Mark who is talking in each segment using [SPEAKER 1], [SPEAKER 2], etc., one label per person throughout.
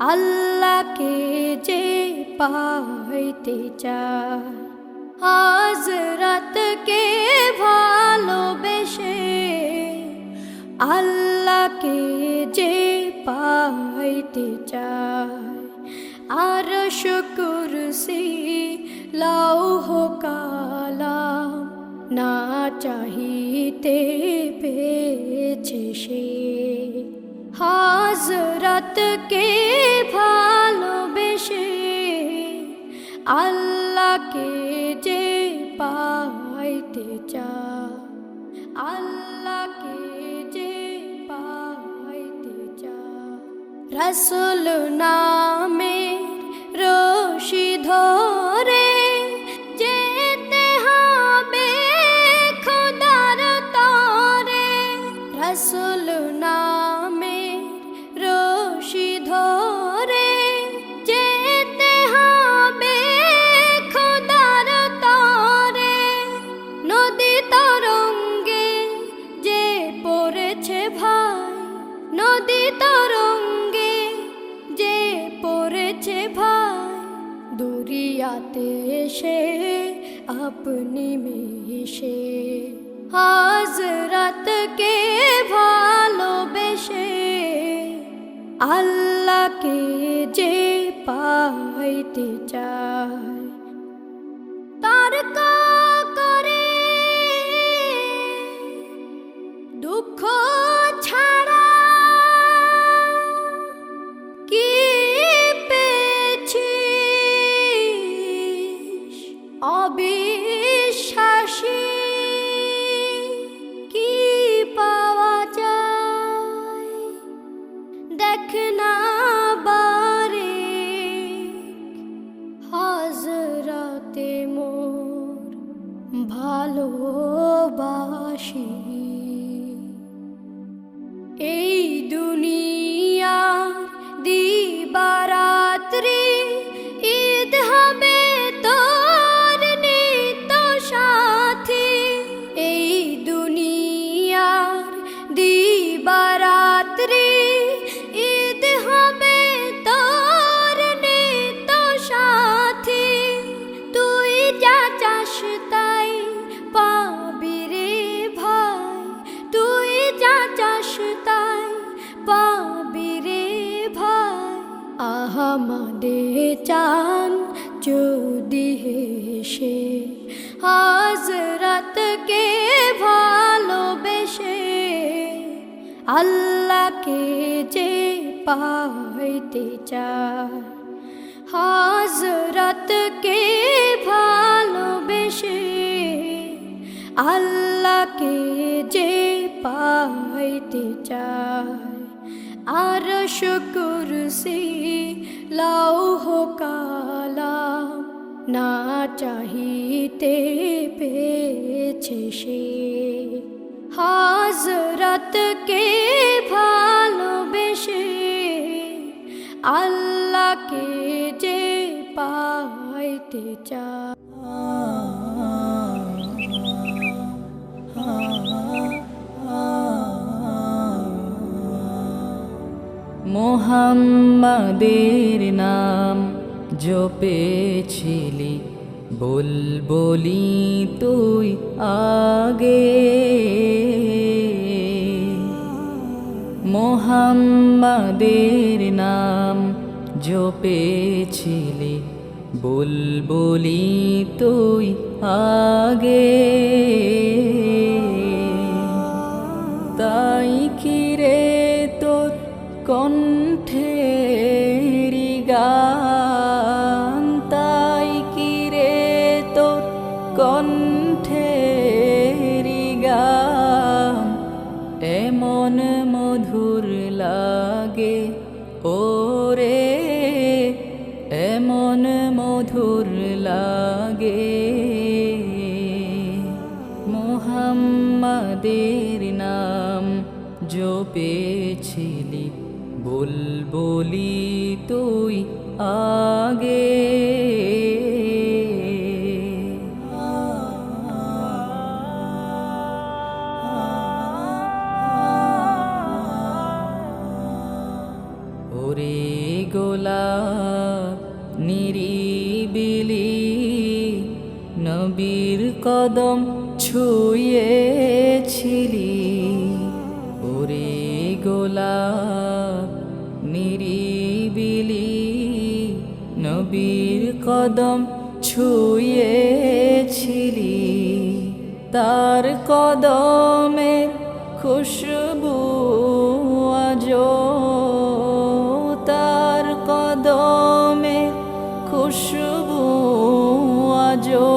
[SPEAKER 1] আল্লাহকে যে পাইতে চায় হাজরাতকে ভালোবেসে আল্লাহকে যে পাইতে চায়। আর শুকুরসি লৌহ কালাম, না চাহিতে পেয়েছে সে। হাজরতকে আল্লাহকে যে পাইতে চা আল্লাহকে যে পাইতে চা রসুল নামে দুরিয়াতে এসে আপনি মিশে। হাজরাতকে ভালোবেসে আল্লাহকে যে পাইতে চায় তার করে ভালোবাসি। এই দুনিয়ার আহমাদে চান যদি হেসে হাজরাতকে ভালোবেসে আল্লাহকে যে পাইতে চায় হাজরতকে ভালোবেসে আল্লাহকে যে পাইতে চায় আর শুকুরসি লৌহ কালাম না চাহিতে পেয়েছে সে। হাজরতকে ভালোবেসে আল্লাহকে যে পাইতে চা
[SPEAKER 2] মোহাম্মদের নাম জপেছিলি বল বলি তুই আগে। মোহাম্মদের নাম জপেছিলি বল বলি তুই আগে। তাই ওরে এমন মধুর লাগে। মোহাম্মদের নাম জপেছিলি বল বলি তুই আগে। কদম ছুঁয়েছিলি। ওরে গোলাপ, নিরিবিলি নবীর কদম ছুঁয়েছিলি। তার কদমে খুশবু আজো তার কদমে খুশবু আজো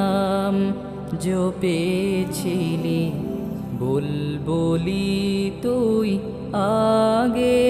[SPEAKER 2] নাম জপেছিলি বুলবুলি তুই আগে।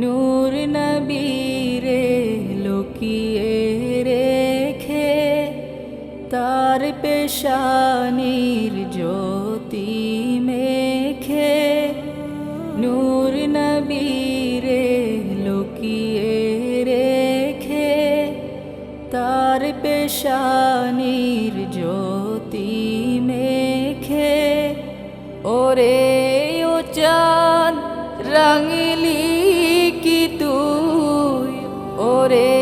[SPEAKER 2] নূর নবীরে লুকিয়ে তার পেশানির জ্যোতি মেখে নূর নবীরে লুকিয়ে রেখে তার পেশানির জ্যোতি মেখে ওরে ও চাঁদ রাঙলি কি তুই? ওরে